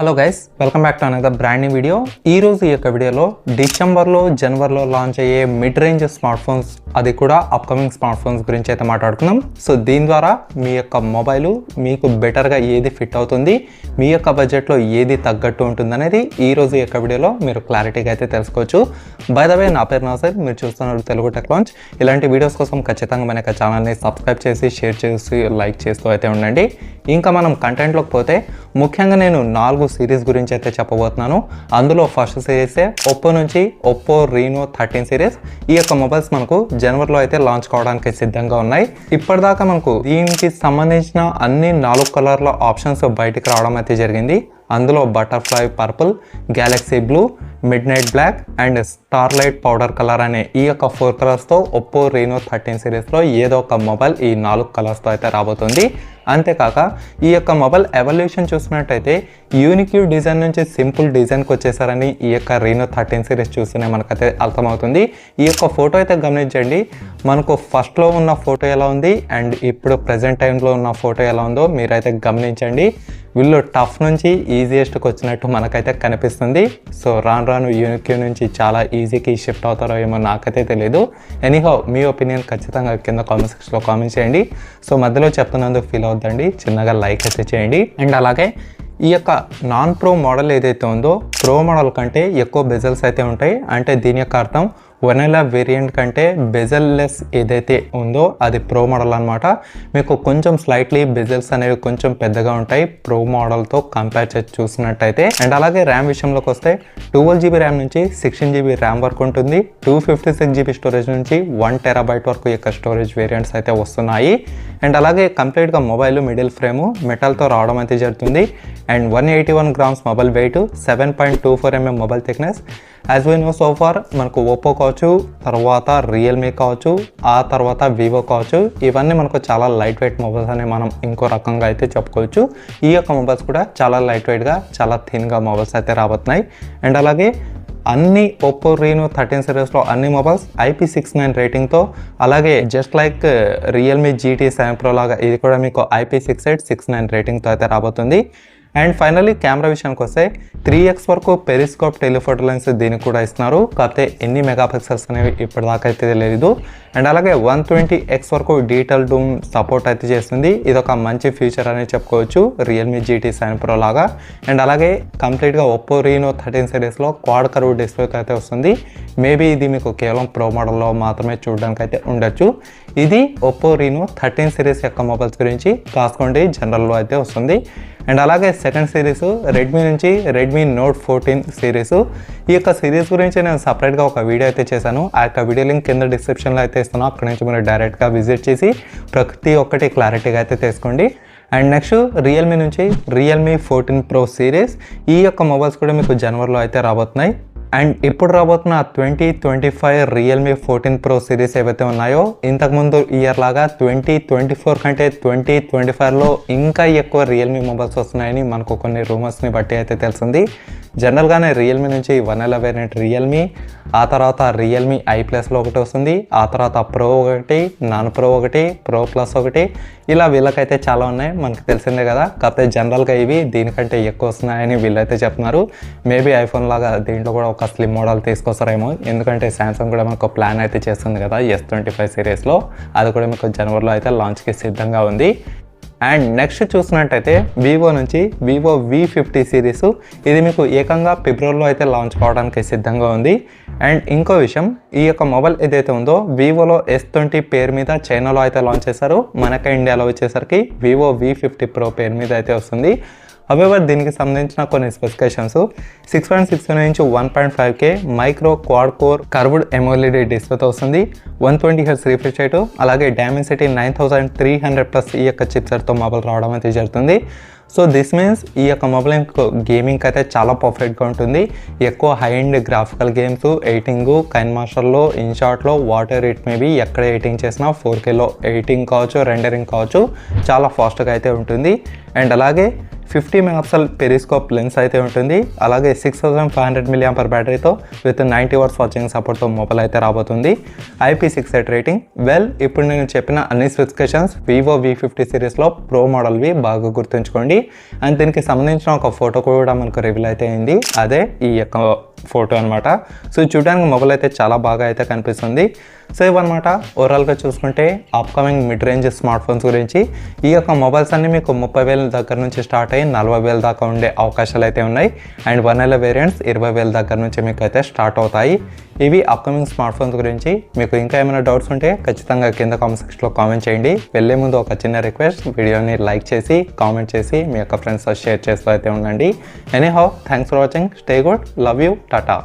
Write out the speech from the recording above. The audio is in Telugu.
Hello guys welcome back to అనేది బ్రాండ్ న్యూ వీడియో ఈ రోజు ఈ యొక్క వీడియోలో డిసెంబర్లో జనవరిలో లాంచ్ అయ్యే మిడ్ రేంజ్ స్మార్ట్ ఫోన్స్ అది కూడా అప్కమింగ్ స్మార్ట్ ఫోన్స్ గురించి అయితే మాట్లాడుకుందాం. సో దీని ద్వారా మీ యొక్క మొబైల్ మీకు బెటర్గా ఏది ఫిట్ అవుతుంది మీ యొక్క బడ్జెట్లో ఏది తగ్గట్టు ఉంటుంది అనేది ఈ రోజు ఈ యొక్క వీడియోలో మీరు క్లారిటీగా అయితే తెలుసుకోవచ్చు. బై ద వే నా పేరు నాసర్ మీరు చూస్తున్నారు తెలుగు టెక్ లాంచ్ ఇలాంటి వీడియోస్ కోసం ఖచ్చితంగా మన యొక్క ఛానల్ని సబ్స్క్రైబ్ చేసి షేర్ చేసి లైక్ చేస్తూ అయితే ఉండండి. ఇంకా మనం కంటెంట్లోకి పోతే ముఖ్యంగా నేను నాలుగు సిరీస్ గురించి అయితే చెప్పబోతున్నాను. అందులో ఫస్ట్ సిరీసే ఒప్పో నుంచి ఒప్పో రీనో థర్టీన్ సిరీస్. ఈ యొక్క మొబైల్స్ మనకు జనవరిలో అయితే లాంచ్ కావడానికి సిద్ధంగా ఉన్నాయి. ఇప్పటిదాకా మనకు దీనికి సంబంధించిన అన్ని నాలుగు కలర్ల ఆప్షన్స్ బయటికి రావడం అయితే జరిగింది. అందులో butterfly purple galaxy blue midnight black and starlight powder colour అనే ఈ యొక్క ఫోర్ కలర్స్తో ఒప్పో రీనో థర్టీన్ సిరీస్లో ఏదో ఒక మొబైల్ ఈ నాలుగు కలర్స్తో అయితే రాబోతుంది. అంతేకాక ఈ యొక్క మొబైల్ ఎవల్యూషన్ చూసినట్టయితే యూనిక్యూ డిజైన్ నుంచి సింపుల్ డిజైన్కి వచ్చేసారని ఈ యొక్క రీనో థర్టీన్ సిరీస్ చూస్తేనే మనకైతే అర్థమవుతుంది. ఈ యొక్క ఫోటో అయితే గమనించండి. మనకు ఫస్ట్లో ఉన్న ఫోటో ఎలా ఉంది? అండ్ ఇప్పుడు ప్రజెంట్ టైంలో ఉన్న ఫోటో ఎలా ఉందో మీరైతే గమనించండి. వీళ్ళు టఫ్ నుంచి ఈజియెస్ట్కి వచ్చినట్టు మనకైతే కనిపిస్తుంది. సో రాను రాను యూనిక్యూ నుంచి చాలా ఈజీకి షిఫ్ట్ అవుతారో ఏమో నాకైతే తెలియదు ఎనీహో మీ ఒపీనియన్ ఖచ్చితంగా కింద కామెంట్ సెక్షన్లో కామెంట్ చేయండి. సో మధ్యలో చెప్తున్నందుకు ఫీల్ అవుద్దండి. చిన్నగా లైక్ అయితే చేయండి. అండ్ అలాగే ఈ యొక్క నాన్ ప్రో మోడల్ ఏదైతే ఉందో ప్రో మోడల్ కంటే ఎక్కువ బెజల్స్ అయితే ఉంటాయి. అంటే దీని యొక్క అర్థం వనెలా వేరియంట్ కంటే బెజల్లెస్ ఏదైతే ఉందో అది ప్రో మోడల్ అనమాట మీకు కొంచెం స్లైట్లీ బెజల్స్ అనేవి కొంచెం పెద్దగా ఉంటాయి. ప్రో మోడల్తో కంపేర్ చేసి చూసినట్టయితే. అండ్ అలాగే ర్యామ్ విషయంలోకి వస్తే ట్వెల్వ్ జీబీ ర్యామ్ నుంచి సిక్స్టీన్ జీబీ ర్యామ్ వరకు ఉంటుంది. Two fifty six GB storage నుంచి వన్ టెరాబైట్ వరకు యొక్క స్టోరేజ్ వేరియంట్స్ అయితే వస్తున్నాయి. అండ్ అలాగే కంప్లీట్గా మొబైల్ మిడిల్ ఫ్రేమ్ మెటల్తో రావడం అయితే జరుగుతుంది. And one eighty one grams mobile weight seven point two four mm mobile thickness. As we know so far మనకు ఓప్పో కావచ్చు తర్వాత రియల్మీ కావచ్చు ఆ తర్వాత వివో కావచ్చు ఇవన్నీ మనకు చాలా లైట్ వెయిట్ మొబైల్స్ అని మనం ఇంకో రకంగా అయితే చెప్పుకోవచ్చు. ఈ యొక్క మొబైల్స్ కూడా చాలా లైట్ వెయిట్గా చాలా థిన్గా మొబైల్స్ అయితే రాబోతున్నాయి. అండ్ అలాగే అన్ని ఒప్పో రీనో థర్టీన్ సిరీస్లో అన్ని మొబైల్స్ ఐపీ సిక్స్ నైన్ రేటింగ్తో అలాగే just like Realme GT seven pro లాగా ఇది కూడా మీకు IP six eight six nine రేటింగ్తో అయితే రాబోతుంది. అండ్ ఫైనల్లీ కెమెరా విషయానికి వస్తే త్రీ ఎక్స్ వరకు పెరిస్కోప్ టెలిఫోటో లెన్స్ దీనికి కూడా ఇస్తున్నారు. కాకపోతే ఎన్ని మెగా పిక్సెల్స్ అనేవి ఇప్పటిదాకా అయితే తెలియదు అండ్ అలాగే వన్ ట్వంటీ ఎక్స్ వరకు డీటెయిల్ డూమ్ సపోర్ట్ అయితే చేస్తుంది. ఇది ఒక మంచి ఫీచర్ అనేది చెప్పుకోవచ్చు. రియల్మీ జీటీ సెవెన్ ప్రో లాగా. అండ్ అలాగే కంప్లీట్గా ఒప్పో రీనో థర్టీన్ సిరీస్లో క్వాడ్ కరువు డిస్ప్లే అయితే వస్తుంది. మేబీ ఇది మీకు కేవలం ప్రో మోడల్లో మాత్రమే చూడడానికి అయితే ఉండొచ్చు. ఇది ఒప్పో రీనో థర్టీన్ సిరీస్ యొక్క మొబైల్స్ గురించి రాసుకోండి జనరల్లో అయితే వస్తుంది. అండ్ అలాగే సెకండ్ సిరీస్ రెడ్మీ నుంచి రెడ్మీ నోట్ ఫోర్టీన్ సిరీస్ ఈ యొక్క సిరీస్ గురించి నేను సపరేట్గా ఒక వీడియో అయితే చేశాను. ఆ యొక్క వీడియో లింక్ కింద డిస్క్రిప్షన్లో అయితే ఇస్తాను అక్కడ నుంచి మీరు డైరెక్ట్గా విజిట్ చేసి ప్రతి ఒక్కటి క్లారిటీగా అయితే తీసుకోండి అండ్ నెక్స్ట్ రియల్మీ నుంచి రియల్మీ ఫోర్టీన్ ప్రో సిరీస్ ఈ యొక్క మొబైల్స్ కూడా మీకు జనవరిలో అయితే రాబోతున్నాయి. అండ్ ఇప్పుడు రాబోతున్న twenty twenty five Realme fourteen pro series ఏవైతే ఉన్నాయో ఇంతకుముందు ఇయర్ లాగా ట్వంటీ ట్వంటీ ఫోర్ కంటే ట్వంటీ ట్వంటీ ఫైవ్లో ఇంకా ఎక్కువ రియల్మీ మొబైల్స్ వస్తున్నాయని మనకు కొన్ని రూమర్స్ని బట్టి అయితే తెలిసింది. జనరల్గానే రియల్మీ నుంచి వన్ ఎల వేరియంట్ రియల్మీ ఆ తర్వాత రియల్మీ ఐ ప్లస్లో ఒకటి వస్తుంది ఆ తర్వాత ప్రో ఒకటి నాన్ ప్రో ఒకటి ప్రో ప్లస్ ఒకటి. ఇలా వీళ్ళకైతే చాలా ఉన్నాయి మనకు తెలిసిందే కదా. కాకపోతే జనరల్గా ఇవి దీనికంటే ఎక్కువ వస్తున్నాయని వీళ్ళైతే చెప్తున్నారు. మేబీ ఐఫోన్ లాగా దీంట్లో కూడా ఒక స్లిమ్ మోడల్ తీసుకొస్తారేమో. ఎందుకంటే శాంసంగ్ కూడా మనకు ప్లాన్ అయితే చేస్తుంది కదా ఎస్ ట్వంటీ ఫైవ్ సిరీస్లో అది కూడా మీకు జనవరిలో అయితే లాంచ్కి సిద్ధంగా ఉంది. అండ్ నెక్స్ట్ చూసినట్టయితే వివో నుంచి వివో వి ఫిఫ్టీ సిరీస్ ఇది మీకు ఏకంగా ఫిబ్రవరిలో అయితే లాంచ్ కావడానికి సిద్ధంగా ఉంది. అండ్ ఇంకో విషయం ఈ యొక్క మొబైల్ ఏదైతే ఉందో వివోలో ఎస్ ట్వంటీ పేరు మీద చైనాలో అయితే లాంచ్ చేశారు. మనక ఇండియాలో వచ్చేసరికి వివో వి ఫిఫ్టీ ప్రో పేరు మీద అయితే వస్తుంది. అవేవర్ దీనికి సంబంధించిన కొన్ని స్పెసిఫికేషన్స్ సిక్స్ పాయింట్ సిక్స్ నుంచి one point five K micro quad core curved AMOLED డిస్ప్లేతో వస్తుంది. One twenty hertz refresh rate అలాగే Dimensity nine thousand three hundred plus ఈ యొక్క చిప్సెట్తో మొబైల్ రావడం అయితే జరుగుతుంది. సో దిస్ మీన్స్ ఈ యొక్క మొబైల్ గేమింగ్ అయితే చాలా పర్ఫెక్ట్గా ఉంటుంది. ఎక్కువ high and graphical games editing Kine మాస్టర్లో ఇన్షాట్లో వాటర్ ఇట్ మేబీ ఎక్కడ ఎయిటింగ్ చేసినా ఫోర్ కేలో ఎయిటింగ్ కావచ్చు రెండరింగ్ కావచ్చు చాలా ఫాస్ట్గా అయితే ఉంటుంది. అండ్ అలాగే ఫిఫ్టీ మెగాపిక్సల్ పెరిస్కోప్ లెన్స్ అయితే ఉంటుంది. అలాగే six thousand five hundred milliampere బ్యాటరీతో with ninety watts watching సపోర్ట్తో మొబైల్ అయితే రాబోతుంది. IP six eight rating. Well ఇప్పుడు నేను చెప్పిన అన్ని స్పెసిఫికేషన్స్ వివో వి ఫిఫ్టీ సిరీస్లో ప్రో మోడల్వి బాగా గుర్తుంచుకోండి. అండ్ దీనికి సంబంధించిన ఒక ఫోటో కూడా మనకు రివీల్ అయితే అయింది. అదే ఈ యొక్క ఫోటో అనమాట సో చూడడానికి మొబైల్ అయితే చాలా బాగా అయితే కనిపిస్తుంది. సో ఇవన్నమాట. ఓవరాల్గా చూసుకుంటే upcoming mid range smart phones గురించి. ఈ యొక్క మొబైల్స్ అన్ని మీకు ముప్పై వేల దగ్గర నుంచి స్టార్ట్ అయ్యి నలభై వేల దాకా ఉండే అవకాశాలు అయితే ఉన్నాయి. అండ్ వన్ నెల వేరియంట్స్ ఇరవై వేల దగ్గర నుంచి మీకు అయితే స్టార్ట్ అవుతాయి. ఇవి అప్కమింగ్ స్మార్ట్ ఫోన్స్ గురించి. మీకు ఇంకా ఏమైనా డౌట్స్ ఉంటే ఖచ్చితంగా కింద కామెంట్ సెక్షన్లో కామెంట్ చేయండి. వెళ్ళే ముందు ఒక చిన్న రిక్వెస్ట్ వీడియోని లైక్ చేసి కామెంట్ చేసి మీ యొక్క ఫ్రెండ్స్తో షేర్ చేస్తూ అయితే ఉండండి. Anyhow thanks for watching stay good love you tata